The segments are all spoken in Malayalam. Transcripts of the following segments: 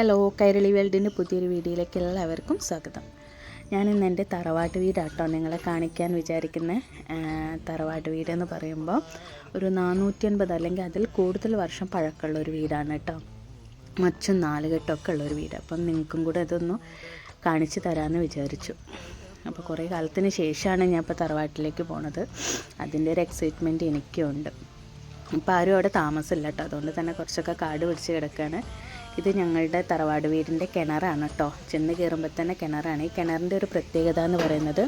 ഹലോ കൈരളി വേൾഡിന്റെ പുതിയൊരു വീഡിയോയിലേക്ക് എല്ലാവർക്കും സ്വാഗതം. ഞാൻ ഇന്ന് എന്റെ തറവാട്ട് വീടാട്ടോ നിങ്ങളെ കാണിക്കാൻ വിചാരിക്കുന്ന. തറവാട്ട് വീടെന്ന് പറയുമ്പോൾ ഒരു നാനൂറ്റി അൻപത് അല്ലെങ്കിൽ അതിൽ കൂടുതൽ വർഷം പഴക്കമുള്ള ഒരു വീടാണ് കേട്ടോ. മച്ചും നാലുകെട്ടൊക്കെ ഉള്ള ഒരു വീട്. അപ്പം നിങ്ങൾക്കും കൂടെ ഇതൊന്ന് കാണിച്ചു തരാമെന്ന് വിചാരിച്ചു. അപ്പോൾ കുറേ കാലത്തിന് ശേഷമാണ് ഞാൻ ഇപ്പോൾ തറവാട്ടിലേക്ക് പോണത്. അതിന്റെ ഒരു എക്സൈറ്റ്മെന്റ് എനിക്കുണ്ട്. ഇപ്പോൾ ആരും അവിടെ താമസമില്ല കേട്ടോ. അതുകൊണ്ട് തന്നെ കുറച്ചൊക്കെ കാട് പിടിച്ച് കിടക്കുകയാണ് ഇത് ഞങ്ങളുടെ തറവാട് വീടിന്റെ കിണറാണ് കേട്ടോ. ചെന്ന് കയറുമ്പോൾ തന്നെ കിണറാണ്. ഈ കിണറിന്റെ ഒരു പ്രത്യേകത എന്ന് പറയുന്നത്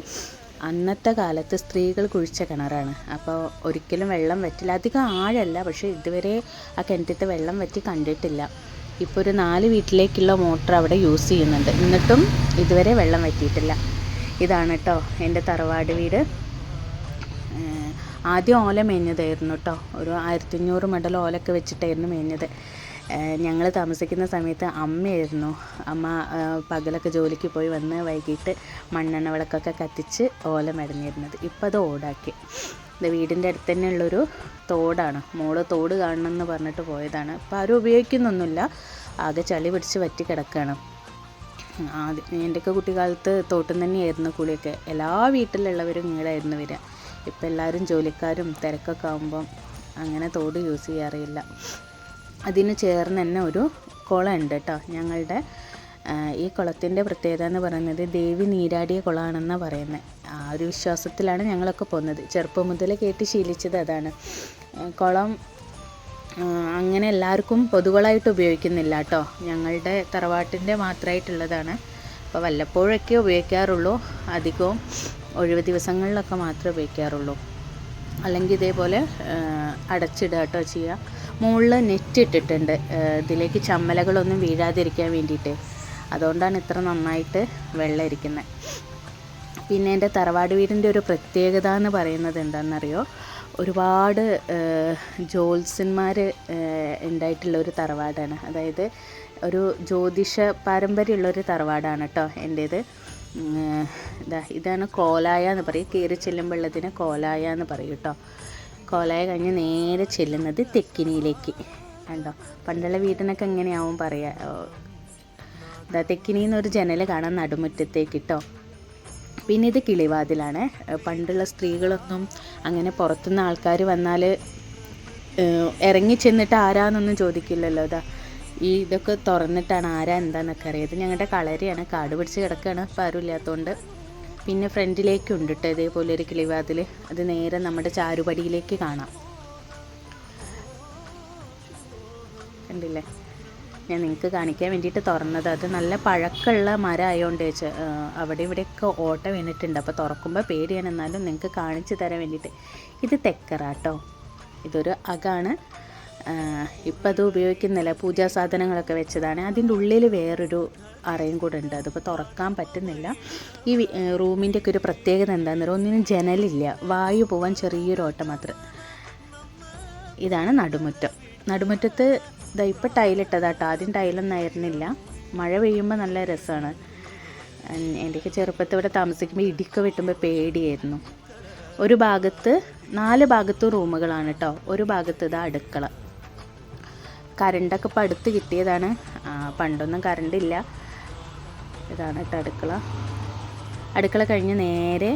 അന്നത്തെ കാലത്ത് സ്ത്രീകൾ കുഴിച്ച കിണറാണ്. അപ്പോൾ ഒരിക്കലും വെള്ളം വറ്റില്ല. അധികം ആഴല്ല പക്ഷേ ഇതുവരെ ആ കിണറ്റത്തെ വെള്ളം വറ്റി കണ്ടിട്ടില്ല. ഇപ്പോൾ ഒരു നാല് വീട്ടിലേക്കുള്ള മോട്ടർ അവിടെ യൂസ് ചെയ്യുന്നുണ്ട്. എന്നിട്ടും ഇതുവരെ വെള്ളം വറ്റിയിട്ടില്ല. ഇതാണ് കേട്ടോ എന്റെ തറവാട് വീട്. ആദ്യം ഓല മേഞ്ഞതായിരുന്നു കേട്ടോ. ഒരു ആയിരത്തി അഞ്ഞൂറ് മെഡൽ ഓലൊക്കെ വെച്ചിട്ടായിരുന്നു മേഞ്ഞത്. ഞങ്ങൾ താമസിക്കുന്ന സമയത്ത് അമ്മയായിരുന്നു. അമ്മ പകലൊക്കെ ജോലിക്ക് പോയി വന്ന് വൈകിട്ട് മണ്ണെണ്ണ വിളക്കൊക്കെ കത്തിച്ച് ഓല മെടഞ്ഞിരുന്നത് ഇപ്പം അത് ഓടാക്കി. ഇത് വീടിന്റെ അടുത്ത് തന്നെയുള്ളൊരു തോടാണ്. മോൾ തോട് കാണണമെന്ന് പറഞ്ഞിട്ട് പോയതാണ്. അപ്പോൾ ആരും ഉപയോഗിക്കുന്നൊന്നുമില്ല. ആകെ ചളി പിടിച്ച് വറ്റി കിടക്കുകയാണ് ആദ്യം എന്റെയൊക്കെ കുട്ടിക്കാലത്ത് തോട്ടം തന്നെയായിരുന്നു കുളിയൊക്കെ. എല്ലാ വീട്ടിലുള്ളവരും ഇങ്ങനെയായിരുന്നു വരിക. ഇപ്പം എല്ലാവരും ജോലിക്കാരും തിരക്കൊക്കെ ആകുമ്പം അങ്ങനെ തോട് യൂസ് ചെയ്യാറില്ല. അതിന് ചേർന്ന് തന്നെ ഒരു കുളം ഉണ്ട് കേട്ടോ. ഞങ്ങളുടെ ഈ കുളത്തിന്റെ പ്രത്യേകത എന്ന് പറയുന്നത് ദേവി നീരാടിയ കുളമാണെന്നാണ് പറയുന്നത് ആ ഒരു വിശ്വാസത്തിലാണ് ഞങ്ങളൊക്കെ പോകുന്നത്. ചെറുപ്പം മുതലേ കേട്ട് ശീലിച്ചത് അതാണ്. കുളം അങ്ങനെ എല്ലാവർക്കും പൊതുവളായിട്ട് ഉപയോഗിക്കുന്നില്ല കേട്ടോ. ഞങ്ങളുടെ തറവാട്ടിന്റെ മാത്രമായിട്ടുള്ളതാണ്. അപ്പോൾ വല്ലപ്പോഴൊക്കെ ഉപയോഗിക്കാറുള്ളൂ. അധികവും ഒഴിവ് ദിവസങ്ങളിലൊക്കെ മാത്രമേ ഉപയോഗിക്കാറുള്ളൂ. അല്ലെങ്കിൽ ഇതേപോലെ അടച്ചിടുക കേട്ടോ ചെയ്യുക. മുകളിൽ നെറ്റ് ഇട്ടിട്ടുണ്ട്. ഇതിലേക്ക് ചമ്മലകളൊന്നും വീഴാതിരിക്കാൻ വേണ്ടിയിട്ട്. അതുകൊണ്ടാണ് ഇത്ര നന്നായിട്ട് വെള്ളം ഇരിക്കുന്നത് പിന്നെ എന്റെ തറവാട് വീടിന്റെ ഒരു പ്രത്യേകത എന്ന് പറയുന്നത് എന്താണെന്നറിയോ? ഒരുപാട് ജോത്സ്യന്മാർ ഉണ്ടായിട്ടുള്ള ഒരു തറവാടാണ്. അതായത് ഒരു ജ്യോതിഷ പാരമ്പര്യമുള്ള ഒരു തറവാടാണ് കേട്ടോ എന്റേത്. ഇതാണ് കോലായ എന്ന് പറയും. കയറി ചെല്ലുമ്പോഴതിന് കോലായ എന്ന് പറയും കേട്ടോ കോലായ കഴിഞ്ഞ് നേരെ ചെല്ലുന്നത് തെക്കിനിയിലേക്ക്. കണ്ടോ? പണ്ടുള്ള വീട്ടിനൊക്കെ എങ്ങനെയാവും പറയാ. എന്താ തെക്കിനി ഒരു ജനൽ കാണാൻ നടുമുറ്റത്തേക്ക് കേട്ടോ പിന്നെ ഇത് കിളിവാതിലാണ്. പണ്ടുള്ള സ്ത്രീകളൊന്നും അങ്ങനെ പുറത്തുനിന്ന് ആൾക്കാർ വന്നാൽ ഇറങ്ങി ചെന്നിട്ട് ആരാന്നൊന്നും ചോദിക്കില്ലല്ലോ. ഇതാ ഈ ഇതൊക്കെ തുറന്നിട്ടാണ് ആരാ എന്താണെന്നൊക്കെ അറിയാം. ഇത് ഞങ്ങളുടെ കളരിയാണ്. കാട് പിടിച്ച് കിടക്കുകയാണ് ഇപ്പം ആരും ഇല്ലാത്തതുകൊണ്ട് പിന്നെ ഫ്രണ്ടിലേക്കുണ്ട് കേട്ടോ ഇതേപോലെ ഒരു കിളിവാതിൽ. അത് നേരെ നമ്മുടെ ചാരുപടിയിലേക്ക് കാണാം. കണ്ടില്ലേ? ഞാൻ നിങ്ങൾക്ക് കാണിക്കാൻ വേണ്ടിയിട്ട് തുറന്നത്. അത് നല്ല പഴക്കമുള്ള മരം ആയതുകൊണ്ട് വെച്ച് അവിടെ ഇവിടെയൊക്കെ ഓട്ട വീണിട്ടുണ്ട്. അപ്പോൾ തുറക്കുമ്പോൾ പേടിയാണ് എന്നാലും നിങ്ങൾക്ക് കാണിച്ചു തരാൻ വേണ്ടിയിട്ട്. ഇത് തെക്കറാട്ടോ ഇതൊരു അകാണ്. ഇപ്പം അത് ഉപയോഗിക്കുന്നില്ല. പൂജാ സാധനങ്ങളൊക്കെ വെച്ചതാണ്. അതിന്റെ ഉള്ളിൽ വേറൊരു അറയും കൂടെ ഉണ്ട്. അതിപ്പോൾ തുറക്കാൻ പറ്റുന്നില്ല. ഈ റൂമിന്റെ ഒക്കെ ഒരു പ്രത്യേകത എന്താണെന്ന് പറയുക ഒന്നിനും ജനലില്ല. വായു പോവാൻ ചെറിയൊരു ഓട്ടം മാത്രം. ഇതാണ് നടുമുറ്റം. നടുമുറ്റത്ത് ഇതാ ഇപ്പം ടൈലിട്ടതാട്ടോ ആദ്യം ടൈലൊന്നും ആയിരുന്നില്ല. മഴ പെയ്യുമ്പോൾ നല്ല രസമാണ് എന്റെയൊക്കെ ചെറുപ്പത്തിൽ ഇവിടെ താമസിക്കുമ്പോൾ ഇടിക്ക വെട്ടുമ്പോൾ പേടിയായിരുന്നു. ഒരു ഭാഗത്ത് നാല് ഭാഗത്തും റൂമുകളാണ് കേട്ടോ ഒരു ഭാഗത്ത് ഇതാ അടുക്കള. കറണ്ടൊക്കെ ഇപ്പം അടുത്ത് കിട്ടിയതാണ്. പണ്ടൊന്നും പണ്ടൊന്നും കറണ്ടില്ല ഇതാണ് കേട്ടോ അടുക്കള. അടുക്കള കഴിഞ്ഞ് നേരെ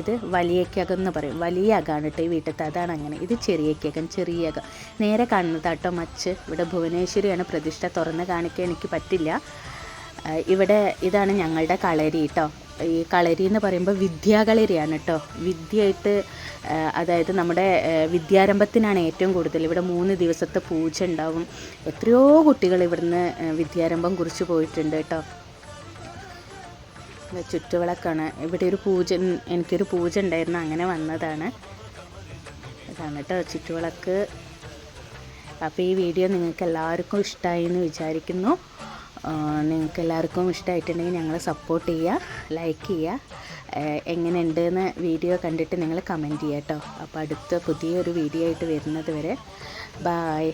ഇത് വലിയക്കകം എന്ന് പറയും. വലിയ അകാണ് കേട്ടോ ഈ വീട്ടിലത്തെ. അതാണ് അങ്ങനെ. ഇത് ചെറിയക്കകം ചെറിയ അകം. നേരെ കണ്ണുതാട്ടോ മച്ച്. ഇവിടെ ഭുവനേശ്വരിയാണ് പ്രതിഷ്ഠ തുറന്ന് കാണിക്കാൻ എനിക്ക് പറ്റില്ല. ഇവിടെ ഇതാണ് ഞങ്ങളുടെ കളരി കേട്ടോ. ഈ കളരി എന്ന് പറയുമ്പോൾ വിദ്യാകളരിയാണ് കേട്ടോ വിദ്യയായിട്ട് അതായത് നമ്മുടെ വിദ്യാരംഭത്തിനാണ് ഏറ്റവും കൂടുതൽ. ഇവിടെ മൂന്ന് ദിവസത്തെ പൂജ ഉണ്ടാവും. എത്രയോ കുട്ടികൾ ഇവിടുന്ന് വിദ്യാരംഭം കുറിച്ച് പോയിട്ടുണ്ട് കേട്ടോ ചുറ്റുവിളക്കാണ്. ഇവിടെ ഒരു പൂജ എനിക്കൊരു പൂജ ഉണ്ടായിരുന്നു. അങ്ങനെ വന്നതാണ്. ഇതാണ് കേട്ടോ ചുറ്റുവിളക്ക്. അപ്പോൾ ഈ വീഡിയോ നിങ്ങൾക്ക് എല്ലാവർക്കും ഇഷ്ടമായി എന്ന് വിചാരിക്കുന്നു. നിങ്ങൾക്ക് എല്ലാവർക്കും ഇഷ്ടമായിട്ടുണ്ടെങ്കിൽ ഞങ്ങളെ സപ്പോർട്ട് ചെയ്യുക ലൈക്ക് ചെയ്യുക. ഏഹ് എങ്ങനെയുണ്ട് എന്ന് വീഡിയോ കണ്ടിട്ട് നിങ്ങൾ കമന്റ് ചെയ്യുക കേട്ടോ അപ്പോൾ അടുത്ത പുതിയൊരു വീഡിയോ ആയിട്ട് വരുന്നത് വരെ ബായ്